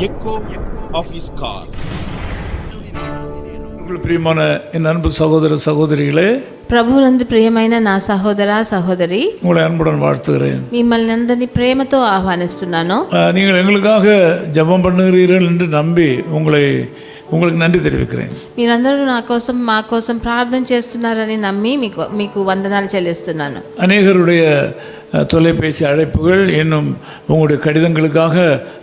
echo of his call. உங்கள் பிரியமான என் அன்பு சகோதர சகோதரிகளே ప్రభునందు ప్రియమైన నా సహోదర సహోదరి உங்களை அன்புடன் வாழ்த்துகிறேன் మిమ్మల్ని అందరినీ ప్రేమతో ఆహ్వానిస్తున్నాను அஹ், நீங்கள் எங்களுக்காக ஜெபம் பண்ணுகிறீர்கள் என்று நம்பி உங்களை உங்களுக்கு நன்றி தெரிவிக்கிறேன் మీరందరూ నా కోసం మా కోసం ప్రార్థన చేస్తున్నారని నమ్మి మీకు మీకు వందనాలు చెల్లిస్తున్నాను அநேகருடைய அஹ், தொலைபேசி அழைப்புகள் இன்னும் உங்களுடைய கடிதங்களுக்காக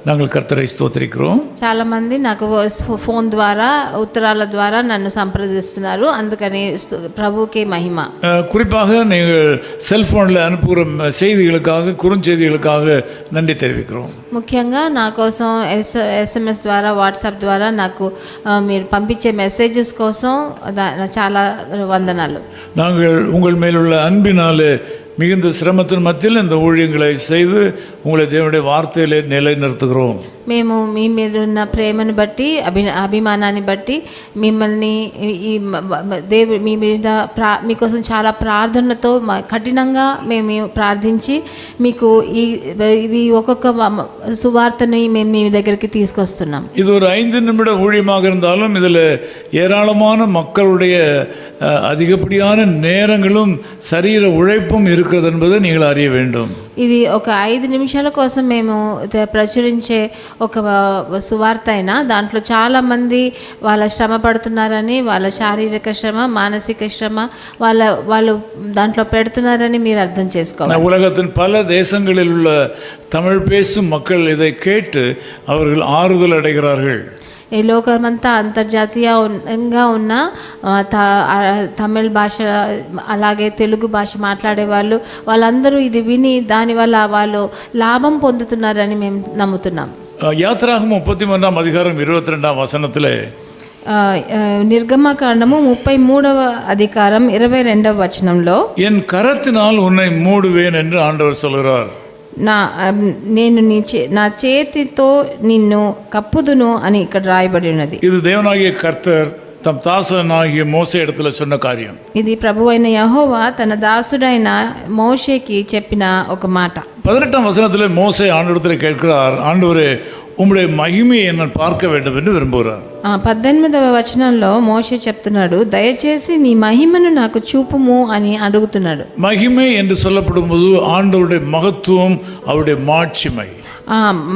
நாங்கள் கர்த்தரை ஸ்தோத்திரிக்கிறோம் చాలామంది నాకు వాయిస్ ఫోన్ ద్వారా ఉత్తరాల ద్వారా నన్ను సంప్రదిస్తున్నారు అందుకని స్తు- ప్రభువుకే మహిమ அஹ், குறிப்பாக நீங்கள் செல்போனில் அனுப்புகிற ம- செய்திகளுக்காக குறுஞ்செய்திகளுக்காக நன்றி தெரிவிக்கிறோம் ముఖ్యంగా నా కోసం ఎస్ ఎస్ఎంఎస్ ద్వారా వాట్సాప్ ద్వారా నాకు ఆ, మీరు పంపించే మెసేజెస్ కోసం దా- చాలా వందనాలు நாங்கள் உங்கள் மேலுள்ள அன்பினாலே மிகுந்த சிரமத்தின் மத்தியில் இந்த ஊழியங்களை செய்து உங்களை தேவனுடைய வார்த்தையிலே நிலைநிறுத்துகிறோம் మేము మీ మీద ఉన్న ప్రేమను బట్టి అభి అభిమానాన్ని బట్టి మిమ్మల్ని ఈ- ఈ మ- మ- దేవు మీ మీద ప్రా మీకోసం చాలా ప్రార్థనతో మ- కఠినంగా మేము ప్రార్థించి మీకు ఈ ఇవి ఒక్కొక్క మ- మ- సువార్తని మేము మీ దగ్గరికి తీసుకొస్తున్నాం இது ஒரு ஐந்து நிமிட ஊழியமாக இருந்தாலும் இதில் ஏராளமான மக்களுடைய அஹ், அதிகப்படியான நேரங்களும் சரீர உழைப்பும் இருக்கிறது என்பதை நீங்கள் அறிய வேண்டும் ఇది ఒక ఐదు నిమిషాల కోసం మేము ద- ప్రచురించే ఒక వ- సువార్త అయినా దాంట్లో చాలామంది వాళ్ళ శ్రమ పడుతున్నారని వాళ్ళ శారీరక శ్రమ మానసిక శ్రమ వాళ్ళ వాళ్ళు దాంట్లో పెడుతున్నారని మీరు అర్థం చేసుకోవాలి உலகத்தின் பல தேசங்களில் உள்ள தமிழ் பேசும் மக்கள் இதை கேட்டு அவர்கள் ஆறுதல் அடைகிறார்கள் ఈ లోకమంతా అంతర్జాతీయంగా ఉన్న ఆ, త- ఆ, తమిళ భాష అలాగే తెలుగు భాష మాట్లాడే వాళ్ళు వాళ్ళందరూ ఇది విని దానివల్ల వాళ్ళు లాభం పొందుతున్నారని మేము నమ్ముతున్నాం அஹ், யாத்திராகமம் முப்பத்தி மூன்றாம் அதிகாரம் இருபத்தி ரெண்டாம் வசனத்திலே ఆ, ఆ, నిర్గమకాండము ముప్పై మూడవ అధికారం ఇరవై రెండవ వచనంలో என் கரத்தினால் உன்னை மூடுவேன் என்று ஆண்டவர் சொல்கிறார் నా ఆ, నేను నీ చే నా చేతితో నిన్ను కప్పుదును అని ఇక్కడ రాయబడి ఉన్నది இது தேவனாகிய கர்த்தர் தம் தாசனாகிய மோசே இடத்துல சொன்ன காரியம் ఇది ప్రభు అయిన యహోవా తన దాసుడైన మోషేకి చెప్పిన ఒక మాట பதினெட்டாம் வசனத்தில் மோசே ஆண்டவரத்தில் கேட்கிறார் ஆண்டவரே உம்முடைய மகிமையை நான் பார்க்க வேண்டும் என்று விரும்புகிறார் ఆ, పద్దెనిమిదవ వచనంలో మోషే చెప్తున్నాడు దయచేసి నీ మహిమను నాకు చూపుము అని అడుగుతున్నాడు மகிமை என்று சொல்லப்படும் போது ஆண்டவருடைய மகத்துவம் அவருடைய மாட்சிமை ఆ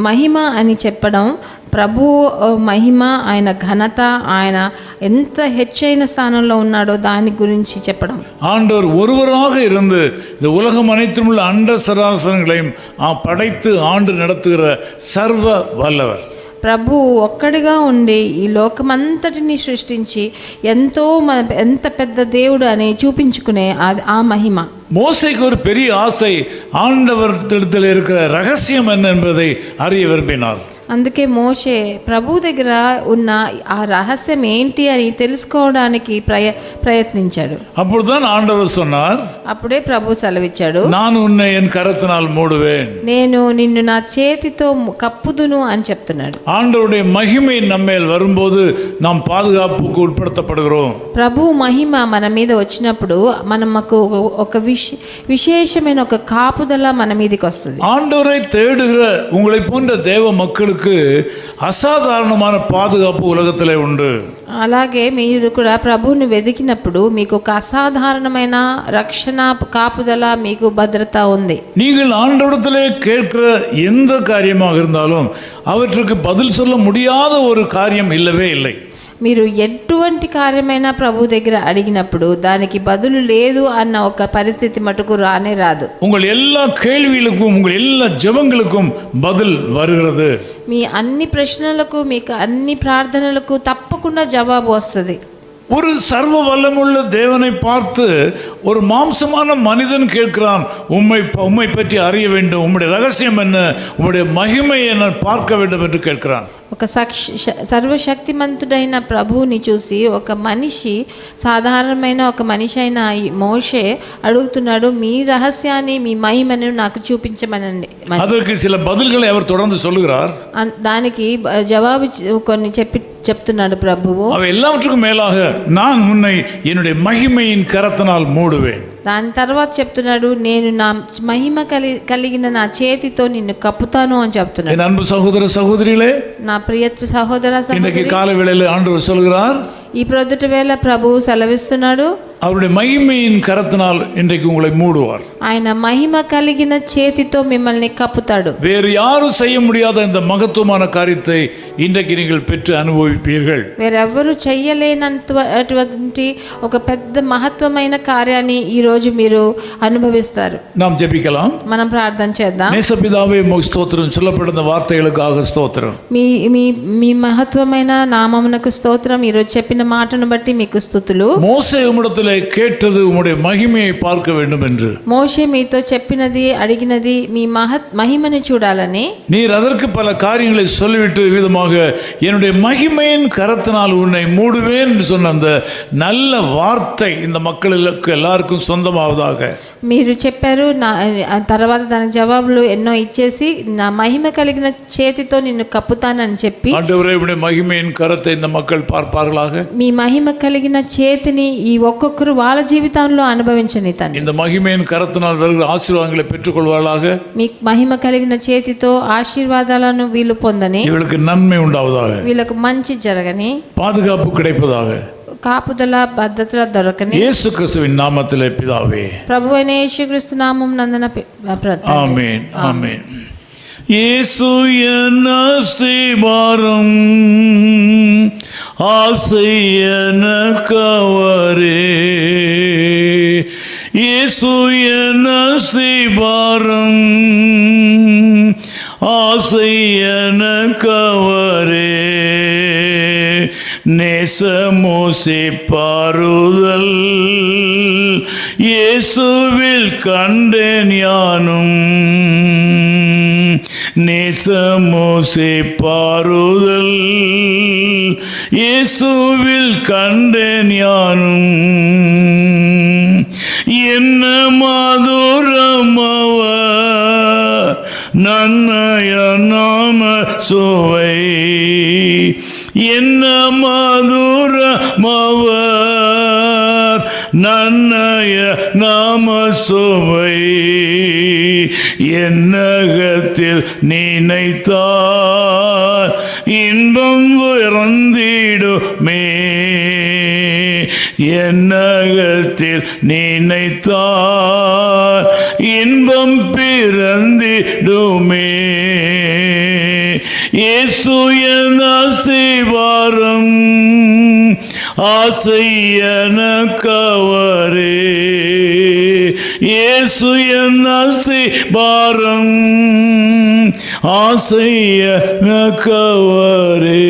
మహిమ అని చెప్పడం ప్రభు ఆ, మహిమ ఆయన ఘనత ఆయన ఎంత హెచ్చైన స్థానంలో ఉన్నాడో దాని గురించి చెప్పడం ஆண்டவர் ஒருவராக இருந்து இந்த உலகம் அனைத்தும் உள்ள அண்ட சராசரங்களையும் ஆ, படைத்து ஆண்டு நடத்துகிற சர்வ வல்லவர் ప్రభు ఒక్కడిగా ఉండి ఈ లోకమంతటిని సృష్టించి ఎంతో మ- ఎంత పెద్ద దేవుడు అని చూపించుకునే ఆ- ఆ మహిమ மோசைக்கு ஒரு பெரிய ஆசை ஆண்டவரிடத்தில் இருக்கிற ரகசியம் என்ன என்பதை அறிய விரும்பினார் అందుకే మోషే ప్రభు దగ్గర ఉన్న ఆ రహస్యం ఏంటి అని తెలుసుకోవడానికి ప్రయ ప్రయత్నించాడు அப்பொழுதுதான் ஆண்டவர் சொன்னார் అప్పుడే ప్రభు సెలవిచ్చాడు நான் உன்னை என் கரத்தினால் மூடுவேன் నేను నిన్ను నా చేతితో కప్పుదును అని చెప్తున్నాడు ஆண்டவருடைய மகிமை நம்மேல் வரும்போது நாம் பாதுகாப்புக்கு உட்படுத்தப்படுகிறோம் ప్రభు మహిమ మన మీద వచ్చినప్పుడు మనం మాకు ఒక- ఒక విశ్ విశేషమైన ఒక కాపుదల మన మీదకి వస్తుంది ஆண்டவரை தேடுகிற உங்களை போன்ற தேவ மக்களுக்கு அசாதாரணமான பாதுகாப்பு உலகத்திலே உண்டு అలాగే మీరు కూడా ప్రభువుని వెతికినప్పుడు మీకు ఒక అసాధారణమైన రక్షణ కాపుదల మీకు భద్రత ఉంది நீங்கள் ஆண்டவரிடத்திலே கேட்கிற எந்த காரியமாக இருந்தாலும் அவற்றுக்கு பதில் சொல்ல முடியாத ஒரு காரியம் இல்லவே இல்லை మీరు ఎటువంటి కార్యమైనా ప్రభు దగ్గర అడిగినప్పుడు దానికి బదులు లేదు అన్న ఒక పరిస్థితి మటుకు రానే రాదు உங்கள் எல்லா கேள்விகளுக்கும் உங்கள் எல்லா ஜெபங்களுக்கும் பதில் வருகிறது మీ అన్ని ప్రశ్నలకు మీకు అన్ని ప్రార్థనలకు తప్పకుండా జవాబు వస్తుంది ஒரு சர்வ வல்லமுள்ள தேவனை பார்த்து ஒரு மாம்சமான மனிதன் கேட்கிறான் உம்மை உம்மை பற்றி அறிய வேண்டும் உம்முடைய ரகசியம் என்ன உம்முடைய மகிமையை நான் பார்க்க வேண்டும் என்று கேட்கிறான் ఒక సక్ష శ- సర్వశక్తిమంతుడైన ప్రభువుని చూసి ఒక మనిషి సాధారణమైన ఒక మనిషి అయిన ఈ మోషే అడుగుతున్నాడు మీ రహస్యాన్ని మీ మహిమను నాకు చూపించమనండి మరి அதற்கு சில பதில்களை அவர் தொடர்ந்து சொல்லுகிறார் అన్- దానికి బ- జవాబు చె- కొన్ని చెప్పి చెప్తున్నాడు ప్రభువు அவை எல்லாவற்றுக்கும் மேலாக நான் உன்னை என்னுடைய மகிமையின் கரத்தினால் மூடுவேன் దాని తర్వాత చెప్తున్నాడు నేను నా మహిమ కలి కలిగిన నా చేతితో నిన్ను కప్పుతాను అని చెప్తున్నాడు என் அன்பு சகோதர சகோதரிகளே నా ప్రియ సహోదర இன்றைக்கு సహోదరి காலை வேளையில் ஆண்டவர் சொல்கிறார் ఈ ప్రొద్దుట వేళ ప్రభువు సెలవిస్తున్నాడు அவருடைய மகிமையின் கரத்தினால் இன்றைக்கு உங்களை மூடுவார் ఆయన మహిమ కలిగిన చేతితో మిమ్మల్ని కప్పుతాడు வேறு யாரும் செய்ய முடியாத இந்த மகத்துவமான காரியத்தை இன்றைக்கு நீங்கள் பெற்று அனுபவிப்பீர்கள் వేరెవ్వరు చెయ్యలేనంటువంటి ఒక పెద్ద మహత్వమైన కార్యాన్ని ఈ రోజు మీరు అనుభవిస్తారు நாம் ஜெபிக்கலாம் మనం ప్రార్థన చేద్దాం நேசபிதாவே உமக்கு ஸ்தோத்திரம் சொல்லப்பட்ட வார்த்தைகளுக்காக ஸ்தோத்திரம் మీ మీ మీ మహత్వమైన నామమునకు స్తోత్రం ఈరోజు చెప్పిన మాటను బట్టి మీకు స్థుతులు மோசே உம்மிடத்திலே கேட்டது உம்முடைய மகிமையை பார்க்க வேண்டும் என்று మోషే మీతో చెప్పినది అడిగినది మీ మహత్ మహిమని చూడాలని நீர் அதற்கு பல காரியங்களை சொல்லிவிட்டு விதமாக என்னுடைய மகிமையின் கரத்தினால் உன்னை மூடுவேன் என்று சொன்ன அந்த நல்ல வார்த்தை இந்த மக்களுக்கு எல்லாருக்கும் சொந்தமாவதாக మీరు చెప్పారు నా ఆ తర్వాత దానికి జవాబులు ఎన్నో ఇచ్చేసి నా మహిమ కలిగిన చేతితో నిన్ను కప్పుతానని చెప్పి ஆண்டவரே உடைய மகிமையின் கரத்தை இந்த மக்கள் பார்ப்பார்களாக మీ మహిమ కలిగిన చేతిని ఈ ఒక్కొక్కరు వాళ్ళ జీవితంలో అనుభవించని తండ్రి இந்த மகிமையின் கரத்தினால் வருகிற ஆசீர்வாதங்களை பெற்றுக்கொள்வார்களாக మీ మహిమ కలిగిన చేతితో ఆశీర్వాదాలను వీళ్ళు పొందని இவளுக்கு நன்மை உண்டாவதாக వీళ్ళకు మంచి జరగని பாதுகாப்பு கிடைப்பதாக కాపుదల భద్రత దొరకని இயேசு கிறிஸ்துவின் நாமத்திலே பிதாவே ప్రభు అయిన యేసుక్రీస్తు నామం నందన పి- ప్ర- ஆமென் ஆமென் இயேசு என் அஸ்திபாரம் ஆசை என கவரே. இயேசு என் அஸ்திபாரம் ஆசை என கவரே. நேசமோசி பாருதல் இயேசுவில் கண்டேன் யானும். நேசமோசே பாருதல். இயேசுவில் கண்டேன் யானும். என்ன மாதுரமவ நன்னய நாம சுவை. என்ன நன்னய நாம சுவை என்னகத்தில் நினைத்தார். இன்பம் இறந்திடுமே என்னகத்தில் நினைத்தார். இன்பம் பிறந்திடுமே. செய்யன கவரே. ஏசு என் அஸ்திவாரம் ஆசைய கவரே.